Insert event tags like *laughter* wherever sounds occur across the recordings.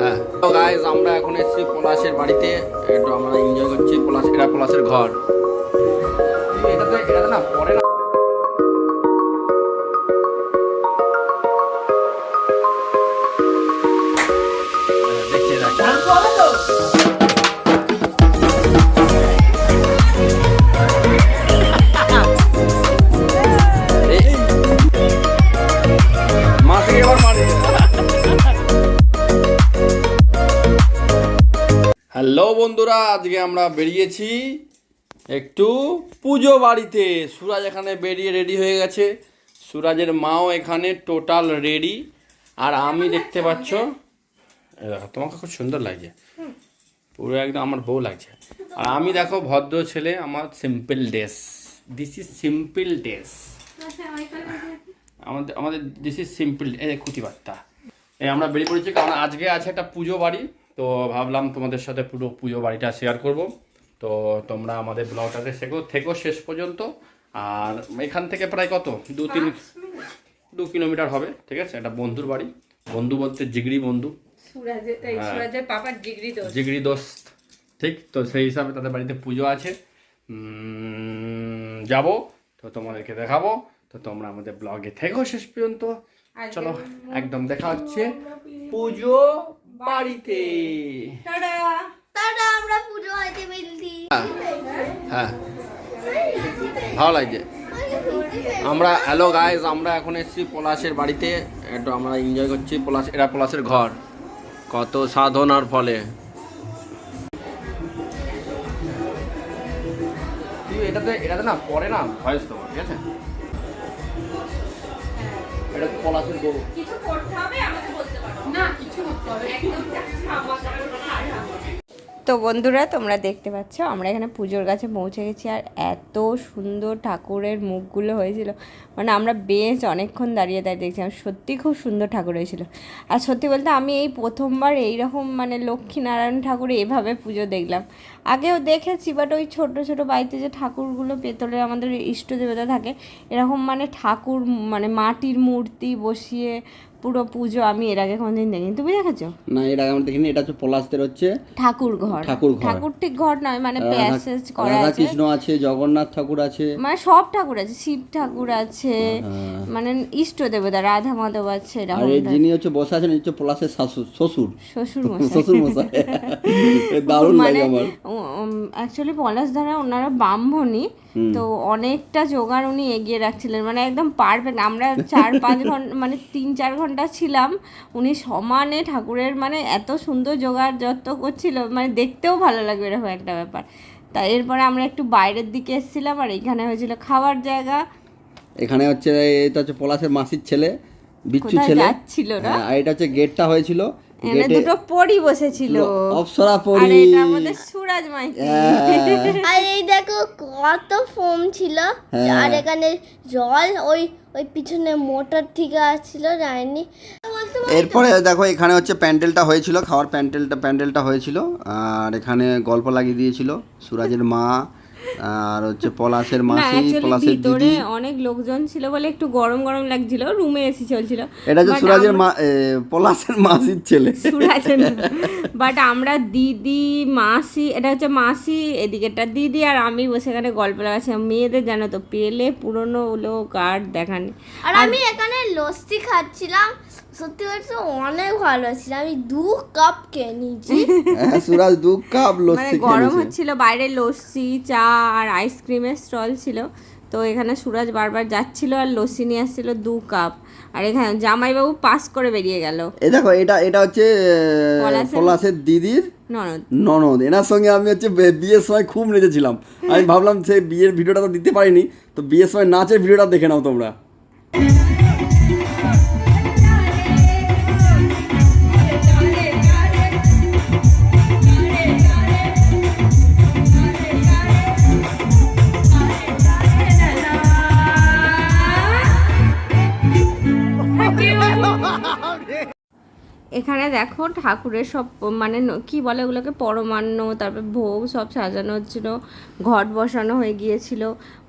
হ্যাঁ। তো আমরা এখন এসেছি পলাশের বাড়িতে। একটু আমরা এনজয় করছি পলাশ এটা ঘর না, পরে না। বন্ধুরা আজকে আমরা বেরিয়েছি একটু পুজো বাড়িতে। সুরাজ এখানে বেরিয়ে রেডি হয়ে গেছে। সুরাজের মাও এখানে টোটাল রেডি আর আমি দেখতে পাচ্ছ তোমাকে খুব সুন্দর লাগছে। পুরো একদম আমার বউ লাগছে। আর আমি দেখো ভদ্র ছেলে, আমার simple dress this is simple dress আমাদের আমাদের দিস ইজ সিম্পল এই কুচি বার্তা এই আমরা বেরিয়ে পড়েছি, কারণ আজকে আছে একটা পুজো বাড়ি। তো ভাবলাম তোমাদের সাথে পুরো পুজো বাড়িটা শেয়ার করব। তো তোমরা আমাদের ব্লগটাতে শেখো থেকো শেষ পর্যন্ত। আর এখান থেকে প্রায় কত? দু তিন দু কিলোমিটার হবে ঠিক আছে? একটা বন্ধুর বাড়ি। বন্ধু বলতে জিগরি বন্ধু। হ্যাঁ। দোষ দোস্ত। ঠিক? তো সেই হিসাবে তাদের বাড়িতে পুজো আছে। যাব তো তোমাদেরকে দেখাবো। তো তোমরা আমাদের ব্লগে থেকো শেষ পর্যন্ত। চলো একদম দেখা হচ্ছে। পুজো। বাড়িতে। টাটা। আমরা পুজো হইতে বেলতি হ্যাঁ ভালো লাগছে। আমরা হ্যালো গাইজ আমরা এখন এসেছি পলাশের বাড়িতে। একটু আমরা এনজয় করছি পলাশ এরা পলাশের ঘর। কত সাধনার ফলে। তুই এটাতে এটাতে না পরে না ভয়েস তোমার ঠিক আছে? এটা তো পলাশের গরু কিছু করতে হবে তো বন্ধুরা, তোমরা দেখতে পাচ্ছ, আমরা এখানে পুজোর কাছে পৌঁছে গেছি আর এত সুন্দর ঠাকুরের মুখগুলো হয়েছিল। মানে আমরা বেশ অনেকক্ষণ দাঁড়িয়ে দাঁড়িয়ে দেখছিলাম, সত্যি খুব সুন্দর ঠাকুর হয়েছিল। আর সত্যি বলতে আমি এই প্রথমবার এই রকম মানে লক্ষ্মীনারায়ণ ঠাকুর এভাবে পুজো দেখলাম। আগেও দেখেছি বাট ওই ছোট ছোট বাড়িতে যে ঠাকুরগুলো পেতলের আমাদের ইষ্ট দেবতা থাকে, এরকম মানে ঠাকুর মানে মাটির মূর্তি বসিয়ে পুরো পুজো আমি এর আগে কোনোদিন দেখিনি। তুমি দেখেছ? না এটা আমরা দেখিনি। এটা হচ্ছে পলাশদের হচ্ছে ঠাকুর ঘর। ঠাকুর ঘর। ঠাকুর ঠিক ঘর নয় মানে প্যাসেজ করা আছে। কৃষ্ণ আছে জগন্নাথ ঠাকুর আছে। মানে সব ঠাকুর আছে শিব ঠাকুর আছে হ্যাঁ। মানে ইষ্ট দেবতা রাধা মাধব আছে আর এরকম এই যিনি হচ্ছে বসে আছেন হচ্ছে পলাশের শাশুর শ্বশুর। শ্বশুর মশাই। শ্বশুর মশাই। দারুণ মানে লাগে আমার অ্যাকচুয়ালি পলাশ ধারা ওনারা ব্রাহ্মণই। তো অনেকটা জোগাড় উনি এগিয়ে রাখছিলেন। মানে একদম পারফেক্ট। আমরা চার *laughs* পাঁচ ঘণ্টা মানে তিন চার ঘণ্টা ছিলাম। উনি সমানে ঠাকুরের মানে এত সুন্দর জোগাড় যত্ন করছিল। মানে দেখতেও ভালো লাগবে এরকম একটা ব্যাপার। তা এরপরে আমরা একটু বাইরের দিকে এসেছিলাম আর এখানে হয়েছিল খাওয়ার জায়গা। এখানে হচ্ছে এটা হচ্ছে পলাশের মাসির ছেলে বিচ্ছু ছেলে। যাচ্ছিল না? হ্যাঁ, আর এটা হচ্ছে গেটটা হয়েছিল। এখানে দুটো পরি বসেছিল। অপ্সরা আর এটা আমাদের সুরাজ মাইতি। হ্যাঁ। আর এই দেখো কত ফোম ছিল। হ্যাঁ। আর এখানে জল ওই ওই পিছনে মোটর থেকে আসছিল যায়নি। বলতে এরপরে দেখো এখানে হচ্ছে প্যান্ডেলটা হয়েছিল খাওয়ার প্যান্ডেলটা প্যান্ডেলটা হয়েছিল। আর এখানে গল্প লাগিয়ে দিয়েছিল সুরাজের মা আর হচ্ছে পলাশের মাসি পলাশের দিদি। অনেক লোকজন ছিল বলে একটু গরম গরম লাগছিল রুমে এসি চলছিল। এটা But সুরাজের পলাশের মাসির ছেলে। সুরাজের বাট আমরা দিদি মাসি এটা হচ্ছে মাসি এদিকেটা দিদি আর আমি বসে এখানে গল্প লাগাচ্ছিলাম মেয়েদের জানো তো পেলে পুরনো লোক আর দেখানি। আর আমি এখানে লস্যি খাচ্ছিলাম সত্যি বলতে অনেক ভালো ছিল। আমি দু কাপ খেয়ে নিয়েছি সুরাজ দু কাপ মানে লস্যি গরম হচ্ছিল বাইরে লস্যি চা আর আইসক্রিমের স্টল ছিল। তো এখানে সুরাজ বারবার যাচ্ছিল আর লস্যি নিয়ে আসছিল দু কাপ আর এখানে জামাইবাবু পাস করে বেরিয়ে গেল। এই দেখো এটা এটা হচ্ছে পলাশের- দিদির ননদ। ননদ। এনার সঙ্গে আমি হচ্ছে বিয়ের সময় খুব নেচেছিলাম। আমি ভাবলাম সেই বিয়ের ভিডিওটা তো দিতে পারিনি। তো বিয়ের সময় নাচের ভিডিওটা দেখে নাও তোমরা। এখানে দেখো ঠাকুরের সব মানে কি বলে ওগুলোকে? পরমান্ন তারপর ভোগ সব সাজানো হচ্ছিল ঘট বসানো হয়ে গিয়েছিল।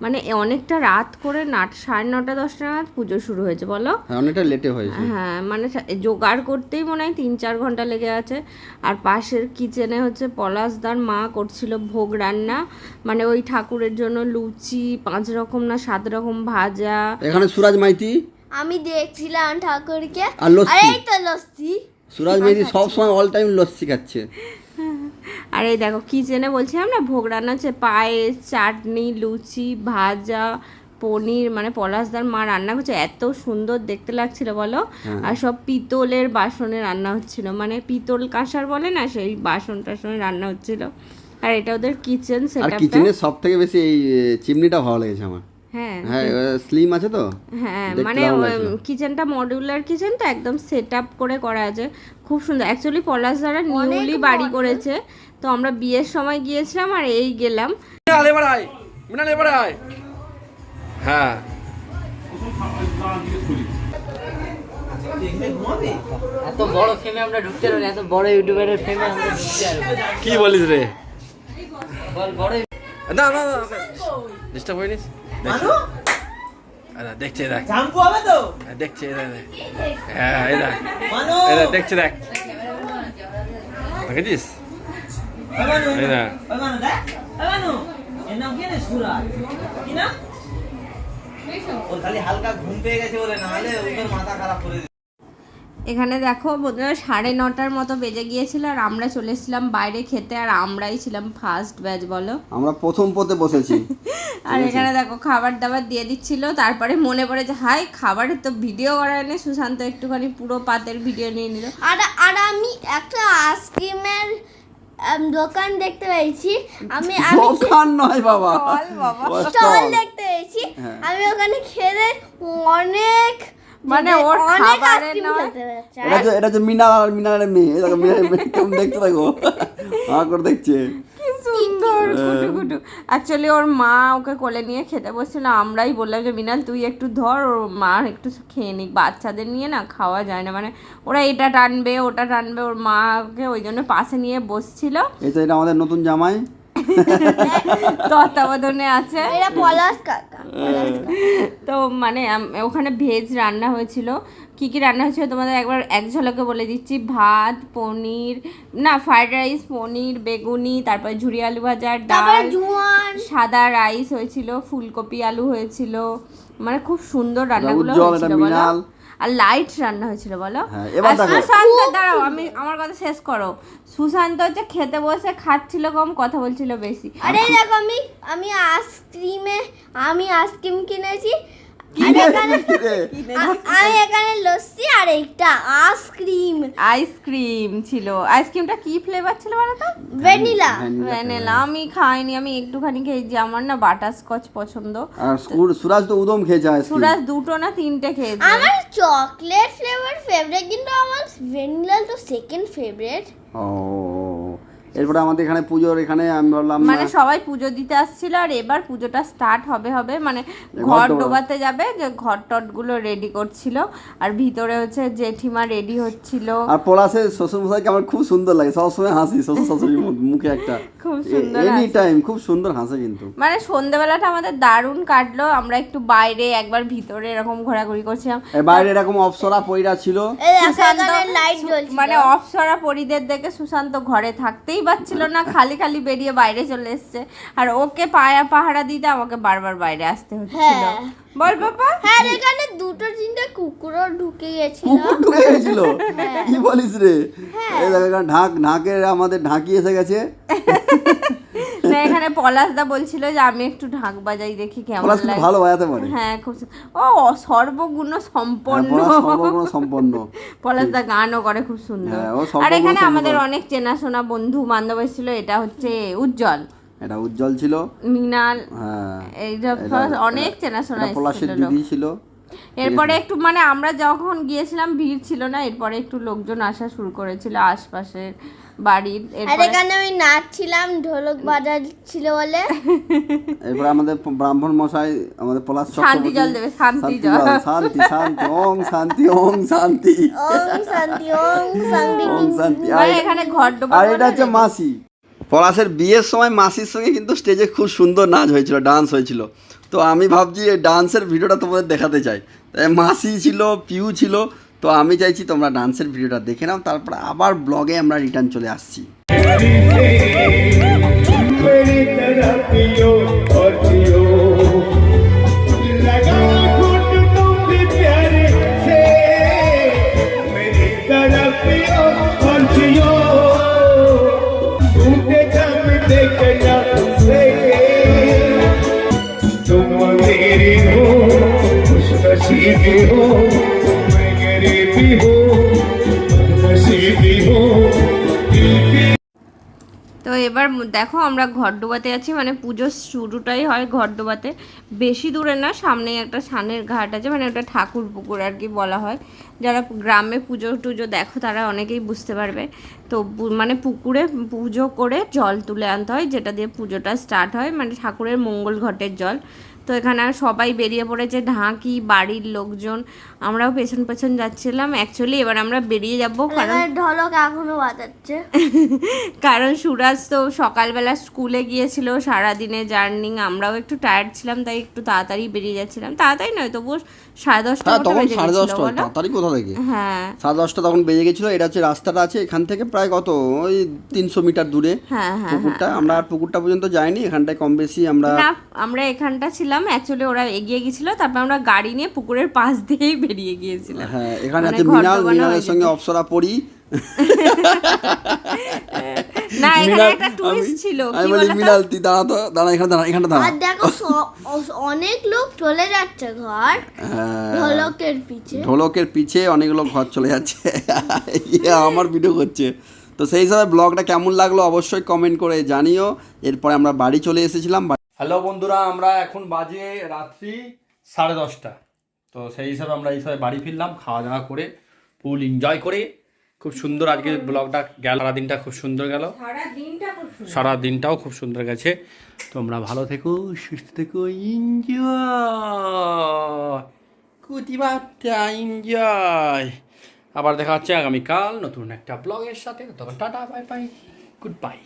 মানে অনেকটা রাত করে নাট সাড়ে নটা দশটা নাগাদ পুজো শুরু হয়েছে বলো? হ্যাঁ অনেকটা লেটে হয়েছে। হ্যাঁ মানে জোগাড় করতেই মনে হয় তিন চার ঘণ্টা লেগে আছে। আর পাশের কিচেনে হচ্ছে পলাশদার মা করছিল ভোগ রান্না। মানে ওই ঠাকুরের জন্য লুচি পাঁচ রকম না সাত রকম ভাজা। এখানে সুরাজ মাইতি। আমি দেখছিলাম ঠাকুরকে। আর আরে এই তো লস্যি। সুরাজ মাইতি সব সময় অল টাইম লস্যি খাচ্ছে। *laughs* আর এই দেখো কিচেনে বলছিলাম না ভোগ রান্না হচ্ছে পায়েস চাটনি লুচি ভাজা পনির মানে পলাশদার মা রান্না করছে। এত সুন্দর দেখতে লাগছিল বলো? আর সব পিতলের বাসনে রান্না হচ্ছিল। মানে পিতল কাঁসার বলে না সেই বাসন টাসনে রান্না হচ্ছিল। আর এটা ওদের কিচেন সেটআপটা কিচেনের সব থেকে বেশি এই চিমনিটা ভালো লেগেছে আমার। হ্যাঁ হ্যাঁ স্লিম আছে তো? হ্যাঁ মানে কিচেনটা মডিউলার কিচেন তো একদম সেট আপ করে করা আছে। খুব সুন্দর। অ্যাকচুয়ালি পলাশ দ্বারা নিউলি বাড়ি। করেছে। তো আমরা বিয়ের সময় গিয়েছিলাম আর এই গেলাম। হ্যাঁ। এত বড় ফেমে আমরা ঢুকতে পারি এত বড় ইউটিউবারের ফেমে আমরা ঢুকতে কি বলিস রে? বল বড় না না না ডিস্টার্ব হয়নি দেখছে দেখ। দেখছে। হ্যাঁ দেখছে দেখেছিস খালি হালকা ঘুম পেয়ে গেছে বলে না হলে ওদের মাথা খারাপ করে। এখানে দেখো বন্ধুরা সাড়ে নটার মতো বেজে গিয়েছিল আর আমরা চলে এসেছিলাম বাইরে খেতে আর আমরাই ছিলাম ফার্স্ট ব্যাচ বলো? আমরা প্রথম পথে বসেছি। *laughs* আর এখানে দেখো খাবার দাবার দিয়ে দিচ্ছিল তারপরে মনে পড়ে যে হাই খাবারের তো ভিডিও করা নেই সুশান্ত একটুখানি পুরো পাতের ভিডিও নিয়ে নিল। আর আর আমি একটা আইসক্রিমের দোকান দেখতে পেয়েছি। আমি দোকান নয় বাবা। স্টল দেখতে পেয়েছি। হ্যাঁ। আমি ওখানে খেলে অনেক মানে ওর খাবারের নয়। এটা যে এটা যে মিনাল আর মিনালের মেয়ে। দেখো মেয়ে কেমন দেখতে থাকো। করে দেখছে। কি সুন্দর কুটু কুটু অ্যাকচুয়ালি ওর মা ওকে কোলে নিয়ে খেতে বসছিল। আমরাই বললাম যে মিনাল তুই একটু ধর ওর মা একটু খেয়ে নিক। বাচ্চাদের নিয়ে না খাওয়া যায় না। মানে ওরা এটা টানবে ওটা টানবে। ওর মাকে ওই জন্য পাশে নিয়ে বসছিল। এই এটা আমাদের নতুন জামাই। তত্ত্বাবধানে আছে। কাকা। তো মানে ওখানে ভেজ রান্না হয়েছিল। কি কি রান্না হয়েছিল তোমাদের একবার এক ঝলকে বলে দিচ্ছি। ভাত পনির না ফ্রাইড রাইস পনির বেগুনি তারপরে ঝুরি আলু ভাজা ডাল সাদা রাইস হয়েছিল ফুলকপি আলু হয়েছিল। মানে খুব সুন্দর রান্নাগুলো হয়েছিল বলো। আর লাইট রান্না হয়েছিল বলো? হ্যাঁ। সুশান্ত দাঁড়াও আমি আমার কথা শেষ করো। সুশান্ত হচ্ছে খেতে বসে খাচ্ছিল কম কথা বলছিল বেশি। আরে দেখো আমি আমি আইসক্রিমে আমি আইসক্রিম কিনেছি আমি এখানে লস্যি আর একটা আইসক্রিম আইসক্রিম ছিল। আইসক্রিমটা কি ফ্লেভার ছিল বলো তো? ভ্যানিলা ভ্যানিলা আমি খাইনি আমি একটুখানি খেয়েছি। আমার না বাটার স্কচ পছন্দ। আর সুরাজ তো উদম খেয়েছে আইসক্রিম সুরাজ দুটো না তিনটে খেয়েছে। আমার চকলেট ফ্লেভার ফেভারিট কিন্তু আমার ভ্যানিলা তো সেকেন্ড ফেভারিট ও এরপরে আমাদের এখানে পুজোর এখানে আমি বললাম মানে সবাই পুজো দিতে আসছিল আর এবার পুজোটা স্টার্ট হবে হবে। মানে ঘর ডোবাতে। যাবে যে ঘর টটগুলো রেডি করছিল। আর ভিতরে হচ্ছে জেঠিমা রেডি হচ্ছিল। আর পলাশের শ্বশুর মশাইকে আমার খুব সুন্দর লাগে সবসময় হাসি শ্বশুর শাশুড়ির মুখে একটা। *laughs* খুব সুন্দর এনি টাইম খুব সুন্দর হাসে কিন্তু। মানে সন্ধেবেলাটা আমাদের দারুণ কাটলো আমরা একটু বাইরে একবার ভিতরে এরকম ঘোরাঘুরি করছিলাম। বাইরে এরকম অপসরা পইরা ছিল। মানে অপসরা পরিদের দেখে সুশান্ত ঘরে থাকতেই পারছিল না খালি খালি বেরিয়ে বাইরে চলে এসছে। আর ওকে পায়া পাহারা দিতে আমাকে বারবার বাইরে আসতে হচ্ছিল। হ্যাঁ। বল বাবা হ্যাঁ এখানে দুটো তিনটে কুকুরও ঢুকে গেছিল। কুকুর ঢুকে গেছিল? হ্যাঁ। কি বলিস রে? এই দেখো ঢাক ঢাকের আমাদের ঢাকি এসে গেছে। *laughs* এখানে পলাশদা বলছিল যে আমি একটু ঢাক বাজাই দেখি কেমন পলাশ লাগে। ভালো বাজাতে পারে। হ্যাঁ খুব ও সর্বগুণ হ্যাঁ, সম্পন্ন। সর্বগুণ সম্পন্ন। *laughs* পলাশদা গানও করে খুব সুন্দর। হ্যাঁ, ও আর এখানে আমাদের অনেক চেনাশোনা বন্ধু বান্ধব ছিল এটা হচ্ছে উজ্জ্বল। এটা উজ্জ্বল ছিল। মৃণাল হ্যাঁ এটা- অনেক চেনাশোনা পলাশের দিদি ছিল। এরপরে একটু মানে আমরা যখন গিয়েছিলাম ভিড় ছিল না এরপরে একটু লোকজন আসা শুরু করেছিল আশপাশের। বাড়ির আর এখানে আমি নাচছিলাম ঢোলক বাজাচ্ছিল বলে। এরপর আমাদের ব্রাহ্মণ মশাই আমাদের পলাশ শান্তি জল দেবে, শান্তি জল। শান্তি শান্তি ওং শান্তি ওম শান্তি। ওম শান্তি ওং শান্তি। আর মানে এখানে ঘর আর এটা হচ্ছে মাসি। পলাশের বিয়ের সময় মাসির সঙ্গে কিন্তু স্টেজে খুব সুন্দর নাচ হয়েছিল ডান্স হয়েছিল। তো আমি ভাবছি এই ডান্সের ভিডিওটা তোমাদের দেখাতে চাই। মাসি ছিল পিউ ছিল তো আমি চাইছি তোমরা ডান্সের ভিডিওটা দেখে নাও তারপর আবার ব্লগে আমরা রিটার্ন চলে আসছি मेरी तरफ पियो और पियो लगा घुट तुम भी प्यारे से मेरी तरफ पियो और पियो टूटे जब देखना से तुम मेरी हो खुश नसीबी हो এবার দেখো আমরা ঘর ডোবাতে আছি মানে পুজোর শুরুটাই হয় ঘর ডোবাতে বেশি দূরে না, সামনেই একটা সানের ঘাট আছে মানে ওটা ঠাকুর পুকুর আর কি বলা হয়। যারা গ্রামে পুজো টুজো দেখো তারা অনেকেই বুঝতে পারবে। তো মানে পুকুরে পুজো করে জল তুলে আনতে হয়, যেটা দিয়ে পুজোটা স্টার্ট হয় মানে ঠাকুরের মঙ্গল ঘটের জল। তো এখানে আর সবাই বেরিয়ে পড়েছে ঢাকি বাড়ির লোকজন। আমরাও পেছন পেছন যাচ্ছিলাম। অ্যাকচুয়ালি এবার আমরা বেরিয়ে যাব কারণ ঢোলক এখনও বাজাচ্ছে। *laughs* কারণ সুরাজ তো সকালবেলা স্কুলে গিয়েছিল সারাদিনে জার্নি। আমরাও একটু টায়ার্ড ছিলাম তাই একটু তাড়াতাড়ি বেরিয়ে যাচ্ছিলাম। তাড়াতাড়ি নয় তবুও সাড়ে দশটা হ্যাঁ তখন সাড়ে দশটা তাড়াতাড়ি কোথা থেকে? হ্যাঁ। সাড়ে দশটা তখন বেজে গেছিল এটা হচ্ছে রাস্তাটা আছে এখান থেকে প্রায় কত? ওই তিনশো মিটার দূরে হ্যাঁ হ্যাঁ পুকুরটা। আমরা আর পুকুরটা পর্যন্ত যাইনি এখানটায় কম বেশি আমরা আমরা এখানটা ছিলাম অ্যাকচুয়ালি ওরা এগিয়ে গেছিল তারপর আমরা গাড়ি নিয়ে পুকুরের পাশ দিয়েই বেরিয়ে গিয়েছিলাম। হ্যাঁ এখানে মানে আছে ঘর মিনাল মিনালের সঙ্গে অপসরা পড়ি না এখানে একটা টুরিস্ট ছিল। আমি কি বলি মিনাল তুই দাঁড়া তো দাঁড়া এখানে দাঁড়া এখানে দাঁড়া। আর দেখো অনেক লোক চলে যাচ্ছে ঘর। হ্যাঁ, ঢোলকের পিছে। ঢোলকের পিছে অনেকগুলো ঘর চলে যাচ্ছে। ইয়ে আমার ভিডিও করছে তো সেই হিসাবে ব্লগটা কেমন লাগল অবশ্যই কমেন্ট করে জানিও। এরপরে আমরা বাড়ি চলে এসেছিলাম হ্যালো বন্ধুরা আমরা এখন বাজে রাত্রি সাড়ে দশটা। তো সেই হিসাবে আমরা এই সময় বাড়ি ফিরলাম খাওয়া দাওয়া করে ফুল এনজয় করে। খুব সুন্দর আজকে ব্লগটা গেল সারা দিনটা খুব সুন্দর গেল। সারা খুব সুন্দর। দিনটাও খুব সুন্দর গেছে। তোমরা ভালো থেকো সুস্থ থেকো এনজয় এনজয় আবার দেখা হচ্ছে আগামীকাল নতুন একটা ব্লগের সাথে। তখন tata bye bye good bye